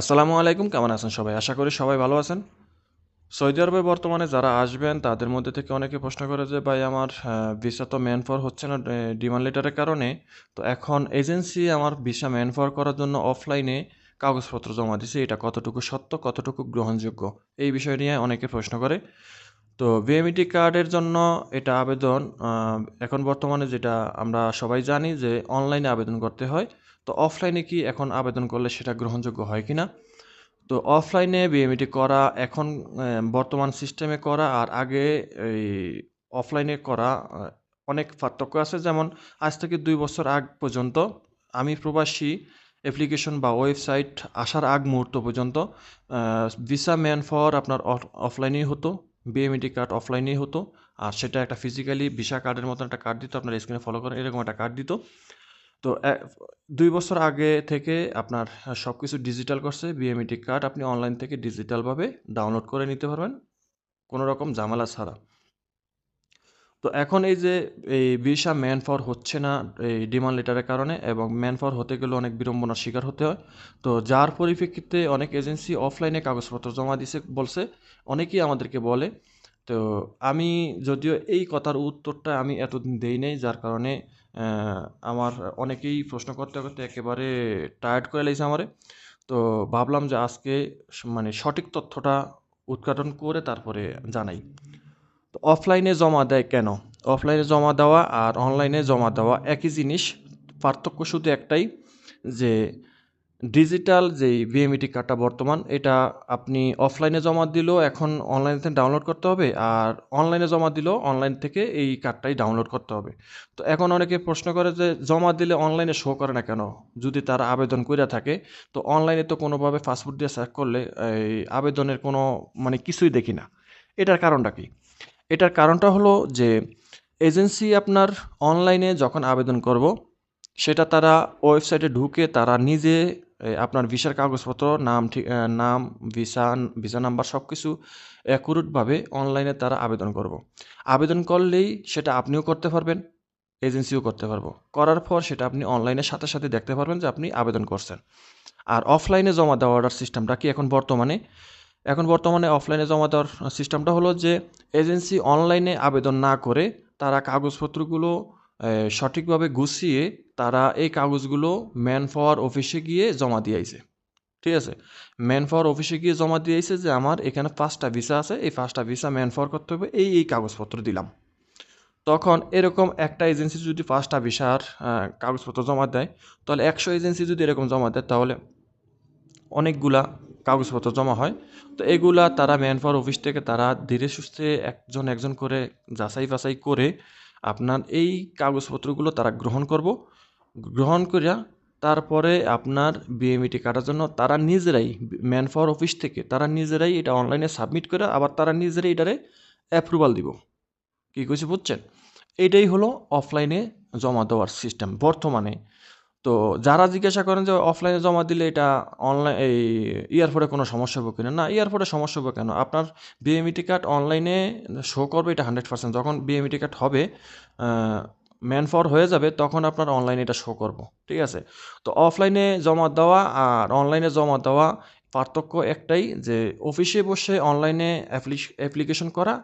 আসসালামু আলাইকুম, কেমন আছেন সবাই? আশা করি সবাই ভালো আছেন। সৌদি আরবে বর্তমানে যারা আসবেন, তাদের মধ্যে থেকে অনেকে প্রশ্ন করে যে, ভাই, আমার ভিসা তো ম্যান ফর হচ্ছে না ডিমান্ড লেটারের কারণে? তো এখন এজেন্সি আমার ভিসা ম্যান ফর করার জন্য অফলাইনে কাগজপত্র জমা দিছে। এটা কতটুকু সত্য, কতটুকু গ্রহণযোগ্য? এই বিষয় নিয়ে অনেকে প্রশ্ন করে। তো ভিএমইটি কার্ডের জন্য এটা আবেদন এখন বর্তমানে যেটা আমরা সবাই জানি যে অনলাইনে আবেদন করতে হয়। তো অফলাইনে কি এখন আবেদন করলে সেটা গ্রহণযোগ্য হয় কি না তো অফলাইনে বিএমইটি করা, এখন বর্তমান সিস্টেমে করা আর আগে এই অফলাইনে করা অনেক পার্থক্য আছে। যেমন আজ থেকে দুই বছর আগ পর্যন্ত আমি প্রবাসী অ্যাপ্লিকেশন বা ওয়েবসাইট আসার আগ মুহূর্ত পর্যন্ত ভিসা ম্যান ফর আপনার অফলাইনেই হতো বিএমইটি কার্ড অফলাইনেই হতো। আর সেটা একটা ফিজিক্যালি ভিসা কার্ডের মতন একটা কার্ড দিত, আপনার স্ক্রিনে ফলো করেন এরকম একটা কার্ড দিত। তো দুই বছর আগে থেকে আপনার সব কিছু ডিজিটাল করছে বিএমইটি কার্ড আপনি অনলাইন থেকে ডিজিটালভাবে ডাউনলোড করে নিতে পারবেন, কোনো রকম ঝামেলা ছাড়া। তো এখন এই যে, এই ভিসা ম্যান ফর হচ্ছে না, এই ডিমান্ড লেটারের কারণে এবং ম্যান ফর হতে গেলে অনেক বিড়ম্বনার শিকার হতে হয়। তো যার পরিপ্রেক্ষিতে অনেক এজেন্সি অফলাইনে কাগজপত্র জমা দিছে, বলছে, অনেকেই আমাদেরকে বলে। তো আমি যদিও এই কথার উত্তরটা আমি এতদিন দেই নাই, যার কারণে আমার অনেকেই প্রশ্ন করতে করতে একেবারে টায়ার্ড করে লাইছে আমারে। তো ভাবলাম যে আজকে মানে সঠিক তথ্যটা উদ্ঘাটন করে তারপরে জানাই। তো অফলাইনে জমা দেয় কেন? অফলাইনে জমা দেওয়া আর অনলাইনে জমা দেওয়া একই জিনিস। পার্থক্য শুধু একটাই যে ডিজিটাল যেই বিএমইটি কার্ডটা বর্তমান, এটা আপনি অফলাইনে জমা দিলেও এখন অনলাইন থেকে ডাউনলোড করতে হবে আর অনলাইনে জমা দিলেও অনলাইন থেকে এই কার্ডটাই ডাউনলোড করতে হবে। তো এখন অনেকে প্রশ্ন করে যে জমা দিলে অনলাইনে শো করে না কেন? যদি তারা আবেদন করে থাকে, তো অনলাইনে তো কোনোভাবে ফাস্টফুড দিয়ে সার্চ করলে এই আবেদনের কোনো মানে কিছুই দেখি না। এটার কারণটা কি? এটার কারণটা হলো যে এজেন্সি আপনার অনলাইনে যখন আবেদন করব, সেটা তারা ওয়েবসাইটে ঢুকে তারা নিজে আপনার ভিসার কাগজপত্র, নাম ঠিক নাম, ভিসা ভিসা নাম্বার সব কিছু অ্যাকুরেটভাবে অনলাইনে তারা আবেদন করব। আবেদন করলেই সেটা আপনিও করতে পারবেন এজেন্সিও করতে পারব। করার পর সেটা আপনি অনলাইনের সাথে সাথে দেখতে পারবেন যে আপনি আবেদন করছেন। আর অফলাইনে জমা দেওয়ার সিস্টেমটা কি এখন বর্তমানে? এখন বর্তমানে অফলাইনে জমা দেওয়ার সিস্টেমটা হলো যে এজেন্সি অনলাইনে আবেদন না করে তারা কাগজপত্রগুলো সঠিকভাবে গুছিয়ে তারা এই কাগজগুলো ম্যান পাওয়ার অফিসে গিয়ে জমা দিয়ে আইছে। ঠিক আছে? ম্যান পাওয়ার অফিসে গিয়ে জমা দিয়ে আইছে যে আমার এখানে পাঁচটা ভিসা আছে, এই পাঁচটা ভিসা ম্যান পাওয়ার করতে হবে, এই এই কাগজপত্র দিলাম। তখন এরকম একটা এজেন্সি যদি পাঁচটা ভিসার কাগজপত্র জমা দেয়, তাহলে একশো এজেন্সি যদি এরকম জমা দেয়, তাহলে অনেকগুলা কাগজপত্র জমা হয়। তো এগুলা তারা ম্যান পাওয়ার অফিস থেকে তারা ধীরে সুস্থে একজন একজন করে যাচাই বাছাই করে আপনার এই কাগজপত্রগুলো তারা গ্রহণ করব। গ্রহণ করিয়া তারপরে আপনার বিএমইটি কাটার জন্য তারা নিজেরাই ম্যান পাওয়ার অফিস থেকে তারা নিজেরাই এটা অনলাইনে সাবমিট করে আবার তারা নিজেরাই এটারে অ্যাপ্রুভাল দিব। কী কিছু বুঝছেন? এটাই হলো অফলাইনে জমা দেওয়ার সিস্টেম বর্তমানে। তো যারা জিজ্ঞাসা করেন যে অফলাইনে জমা দিলে এটা অনলাইন এই এয়ারপোর্টে কোনো সমস্যা হবে কিনা? না এয়ারপোর্টে সমস্যা হবে কেন? আপনার বিএমইটি কার্ড অনলাইনে শো করবে এটা হান্ড্রেড পার্সেন্ট যখন বিএমইটি কার্ড হবে ম্যান ফর হয়ে যাবে, তখন আপনার অনলাইনে এটা শো করব। ঠিক আছে? তো অফলাইনে জমা দেওয়া আর অনলাইনে জমা দেওয়া পার্থক্য একটাই যে অফিসে বসে অনলাইনে অ্যাপ্লিকেশন করা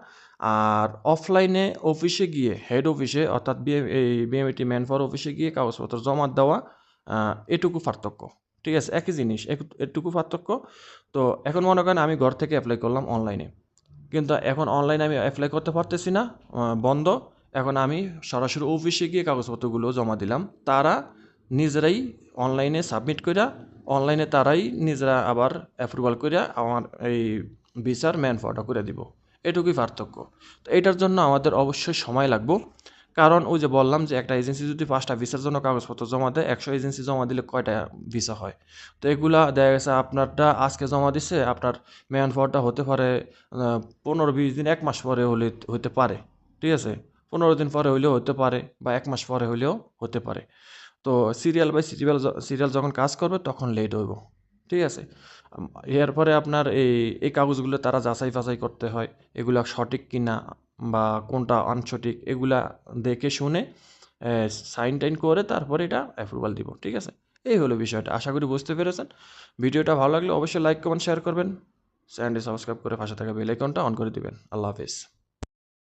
আর অফলাইনে অফিসে গিয়ে হেড অফিসে অর্থাৎ এই বিএমইটি ম্যান ফর অফিসে গিয়ে কাগজপত্র জমা দেওয়া এটুকু পার্থক্য। ঠিক আছে? একই জিনিস এটুকু পার্থক্য। তো এখন মনে করেন আমি ঘর থেকে অ্যাপ্লাই করলাম অনলাইনে কিন্তু এখন অনলাইনে আমি অ্যাপ্লাই করতে পারতেছি না বন্ধ। এখন আমি সরাসরি অফিসে গিয়ে কাগজপত্রগুলো জমা দিলাম। তারা নিজেরাই অনলাইনে সাবমিট কইরা অনলাইনে তারাই নিজেরা আবার অ্যাপ্রুভাল কইরা আমার এই ভিসার ম্যান ফর্ডা করে দিব। এটুকুই পার্থক্য। তো এটার জন্য আমাদের অবশ্যই সময় লাগবে। কারণ ওই যে বললাম যে একটা এজেন্সি যদি পাঁচটা ভিসার জন্য কাগজপত্র জমা দেয়, একশো এজেন্সি জমা দিলে কয়টা ভিসা হয়? তো এগুলা দেখা গেছে আপনারটা আজকে জমা দিছে, আপনার ম্যান ফরটা হতে পারে পনেরো বিশ দিন, এক মাস পরে হলে হতে পারে। ঠিক আছে? পনেরো দিন পরে হইলেও হতে পারে বা এক মাস পরে হইলেও হতে পারে। তো সিরিয়াল বাই সিরিয়াল সিরিয়াল যখন কাজ করবে তখন লেট হইব। ঠিক আছে? এরপরে আপনার এই এই কাগজগুলো তারা যাচাই ফাচাই করতে হয়, এগুলা সঠিক কিনা বা কোনটা আনসঠিক এগুলা দেখে শুনে সাইন টাইন করে তারপরে এটা অ্যাপ্রুভাল দিব, ঠিক আছে? এই হলো বিষয়টা, আশা করি বুঝতে পেরেছেন। ভিডিওটা ভালো লাগলে অবশ্যই লাইক কমেন্ট শেয়ার করবেন। চ্যানেলটি সাবস্ক্রাইব করে পাশে থাকা বেল আইকনটা অন করে দিবেন। আল্লাহ হাফিজ।